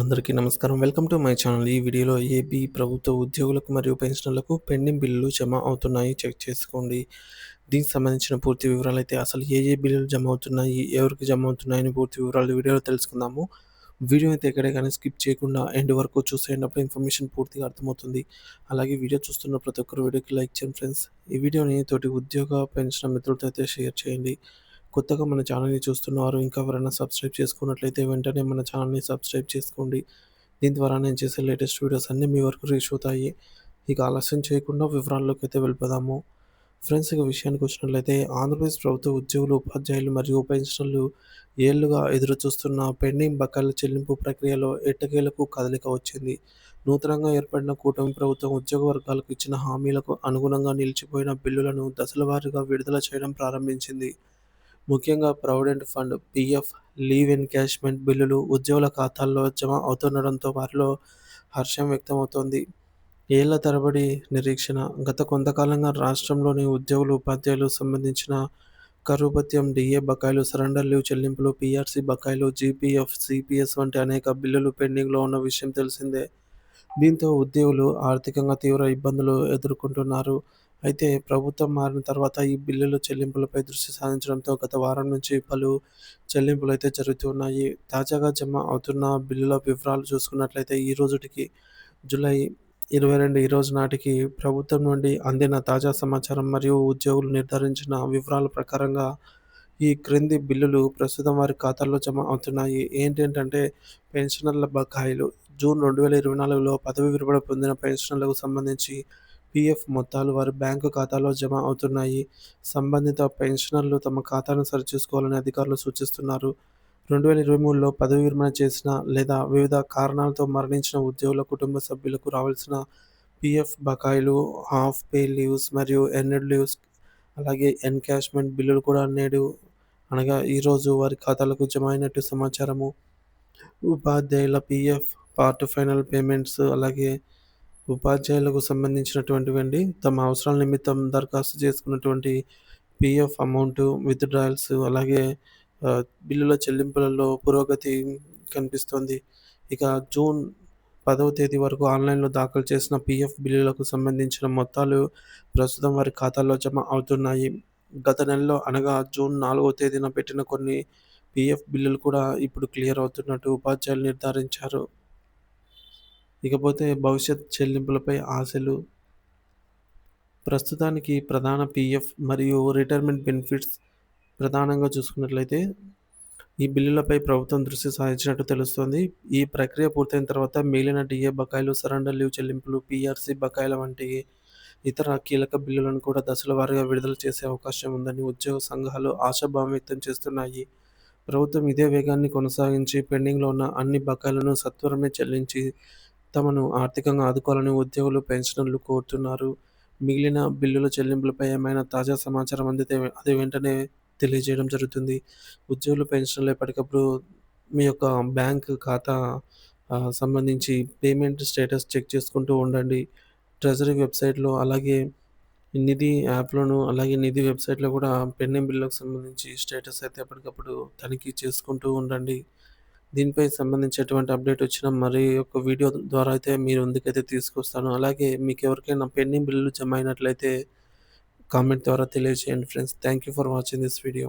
అందరికీ నమస్కారం. Welcome to my channel. ఈ వీడియోలో ఏపీ ప్రభుత్వ ఉద్యోగులకు మరియు పెన్షనర్లకు పెండింగ్ బిల్లులు జమ అవుతున్నాయి చెక్ చేసుకోండి. దీనికి సంబంధించిన పూర్తి వివరాలు అయితే అసలు ఏ ఏ బిల్లులు జమ అవుతున్నాయి, ఎవరికి జమ అవుతున్నాయని పూర్తి వివరాలు వీడియోలో తెలుసుకుందాము. వీడియో అయితే ఎక్కడే కానీ స్కిప్ చేయకుండా ఎండ్ వరకు చూసేటప్పుడు ఇన్ఫర్మేషన్ పూర్తిగా అర్థమవుతుంది. అలాగే వీడియో చూస్తున్న ప్రతి ఒక్కరు వీడియోకి లైక్ చేయండి ఫ్రెండ్స్. ఈ వీడియోని తోటి ఉద్యోగ, పెన్షన్ మిత్రులతో అయితే షేర్ చేయండి. కొత్తగా మన ఛానల్‌ని చూస్తున్నారు ఇంకా ఎవరైనా సబ్స్క్రైబ్ చేసుకున్నట్లయితే వెంటనే మన ఛానల్‌ని సబ్స్క్రైబ్ చేసుకోండి. దీని ద్వారా నేను చేసే లేటెస్ట్ వీడియోస్ అన్నీ మీ వరకు రీచ్ అవుతాయి. ఇక ఆలస్యం చేయకుండా వివరాల్లోకి అయితే వెళ్ళిపోదాము. ఫ్రెండ్స్ ఇక విషయానికి వచ్చినట్లయితే ఆంధ్రప్రదేశ్ ప్రభుత్వ ఉద్యోగులు, ఉపాధ్యాయులు మరియు పెన్షనర్లు ఏళ్ళుగా ఎదురుచూస్తున్న పెండింగ్ బకాయిల చెల్లింపు ప్రక్రియలో ఎట్టకేలకు కదలిక వచ్చింది. నూతనంగా ఏర్పడిన కూటమి ప్రభుత్వం ఉద్యోగ వర్గాలకు ఇచ్చిన హామీలకు అనుగుణంగా నిలిచిపోయిన బిల్లులను దశల వారీగా విడుదల చేయడం ప్రారంభించింది. ముఖ్యంగా provident fund, PF, leave encashment బిల్లులు ఉద్యోగుల ఖాతాల్లో జమ అవుతుండడంతో వారిలో హర్షం వ్యక్తమవుతోంది. ఏళ్ళ తరబడి నిరీక్షణ గత కొంతకాలంగా రాష్ట్రంలోని ఉద్యోగులు, ఉపాధ్యాయులు సంబంధించిన కరుపత్యం డిఏ డీఏ బకాయిలు, సరెండర్ లీవ్ చెల్లింపులు, పీఆర్సీ బకాయిలు, జీపీఎఫ్, సీపీఎస్ వంటి అనేక బిల్లులు పెండింగ్‌లో ఉన్న విషయం తెలిసిందే. దీంతో ఉద్యోగులు ఆర్థికంగా తీవ్ర ఇబ్బందులు ఎదుర్కొంటున్నారు. అయితే ప్రభుత్వం మారిన తర్వాత ఈ బిల్లుల చెల్లింపులపై దృష్టి సారించడంతో గత వారం నుంచి పలు చెల్లింపులు అయితే జరుగుతున్నాయి. తాజాగా జమ అవుతున్న బిల్లుల వివరాలు చూసుకున్నట్లయితే ఈ రోజుటికి జూలై ఇరవై రెండు ఈ రోజు నాటికి ప్రభుత్వం నుండి అందిన తాజా సమాచారం మరియు ఉద్యోగులు నిర్ధారించిన వివరాల ప్రకారంగా ఈ క్రింది బిల్లులు ప్రస్తుతం వారి ఖాతాల్లో జమ అవుతున్నాయి. ఏంటంటే పెన్షనర్ల బకాయిలు జూన్ రెండు వేల ఇరవై నాలుగులో పదవీ విరమణ పొందిన పెన్షనర్లకు సంబంధించి పీఎఫ్ మొత్తాలు వారి బ్యాంకు ఖాతాలో జమ అవుతున్నాయి. సంబంధిత పెన్షనర్లు తమ ఖాతాను సరిచూసుకోవాలని అధికారులు సూచిస్తున్నారు. రెండు వేల ఇరవై మూడులో పదవీ విరమణ చేసిన లేదా వివిధ కారణాలతో మరణించిన ఉద్యోగుల కుటుంబ సభ్యులకు రావాల్సిన పీఎఫ్ బకాయిలు, హాఫ్ పే లీవ్స్ మరియు ఎన్నెడ్ లీవ్స్ అలాగే ఎన్కాష్మెంట్ బిల్లులు కూడా నేడు అనగా ఈరోజు వారి ఖాతాలకు జమ అయినట్టు సమాచారము. ఉపాధ్యాయుల పిఎఫ్ పార్ట్ ఫైనల్ పేమెంట్స్ అలాగే ఉపాధ్యాయులకు సంబంధించినటువంటివండి తమ అవసరాల నిమిత్తం దరఖాస్తు చేసుకున్నటువంటి పిఎఫ్ అమౌంట్ విత్‌డ్రాయల్స్ అలాగే బిల్లుల చెల్లింపులలో పురోగతి కనిపిస్తోంది. ఇక జూన్ పదవ తేదీ వరకు ఆన్‌లైన్‌లో దాఖలు చేసిన పీఎఫ్ బిల్లులకు సంబంధించిన మొత్తాలు ప్రస్తుతం వారి ఖాతాల్లో జమ అవుతున్నాయి. గత నెలలో అనగా జూన్ నాలుగవ తేదీన పెట్టిన కొన్ని పీఎఫ్ బిల్లులు కూడా ఇప్పుడు క్లియర్ అవుతున్నట్టు ఉపాధ్యాయులు నిర్ధారించారు. ఇకపోతే భవిష్యత్ చెల్లింపులపై ఆశలు ప్రస్తుతానికి ప్రధాన పీఎఫ్ మరియు రిటైర్మెంట్ బెనిఫిట్స్ ప్రధానంగా చూసుకున్నట్లయితే ఈ బిల్లులపై ప్రభుత్వం దృష్టి సారించినట్టు తెలుస్తోంది. ఈ ప్రక్రియ పూర్తయిన తర్వాత మిగిలిన డీఏ బకాయిలు, సరెండర్ లీవ్ చెల్లింపులు, పీఆర్సీ బకాయిల వంటి ఇతర కీలక బిల్లులను కూడా దశల వారీగా విడుదల చేసే అవకాశం ఉందని ఉద్యోగ సంఘాలు ఆశాభావం వ్యక్తం చేస్తున్నాయి. ప్రభుత్వం ఇదే వేగాన్ని కొనసాగించి పెండింగ్‌లో ఉన్న అన్ని బకాయిలను సత్వరమే చెల్లించి తమను ఆర్థికంగా ఆదుకోవాలని ఉద్యోగులు, పెన్షనర్లు కోరుతున్నారు. మిగిలిన బిల్లుల చెల్లింపులపై ఏమైనా తాజా సమాచారం అందితే అది వెంటనే తెలియజేయడం జరుగుతుంది. ఉద్యోగులు, పెన్షన్లు ఎప్పటికప్పుడు మీ యొక్క బ్యాంక్ ఖాతా సంబంధించి పేమెంట్ స్టేటస్ చెక్ చేసుకుంటూ ఉండండి. ట్రెజరీ వెబ్‌సైట్‌లో అలాగే నిధి యాప్‌లోను అలాగే నిధి వెబ్‌సైట్‌లో కూడా పెండింగ్ బిల్లులకు సంబంధించి స్టేటస్ అయితే ఎప్పటికప్పుడు తనిఖీ చేసుకుంటూ ఉండండి. దీనిపై సంబంధించేటువంటి అప్డేట్ వచ్చినా మరి ఒక వీడియో ద్వారా అయితే మీరు ముందుకైతే తీసుకొస్తాను. అలాగే మీకు ఎవరికైనా పెండింగ్ బిల్లులు జమ అయినట్లయితే కామెంట్ ద్వారా తెలియజేయండి friends. Thank you for watching this video.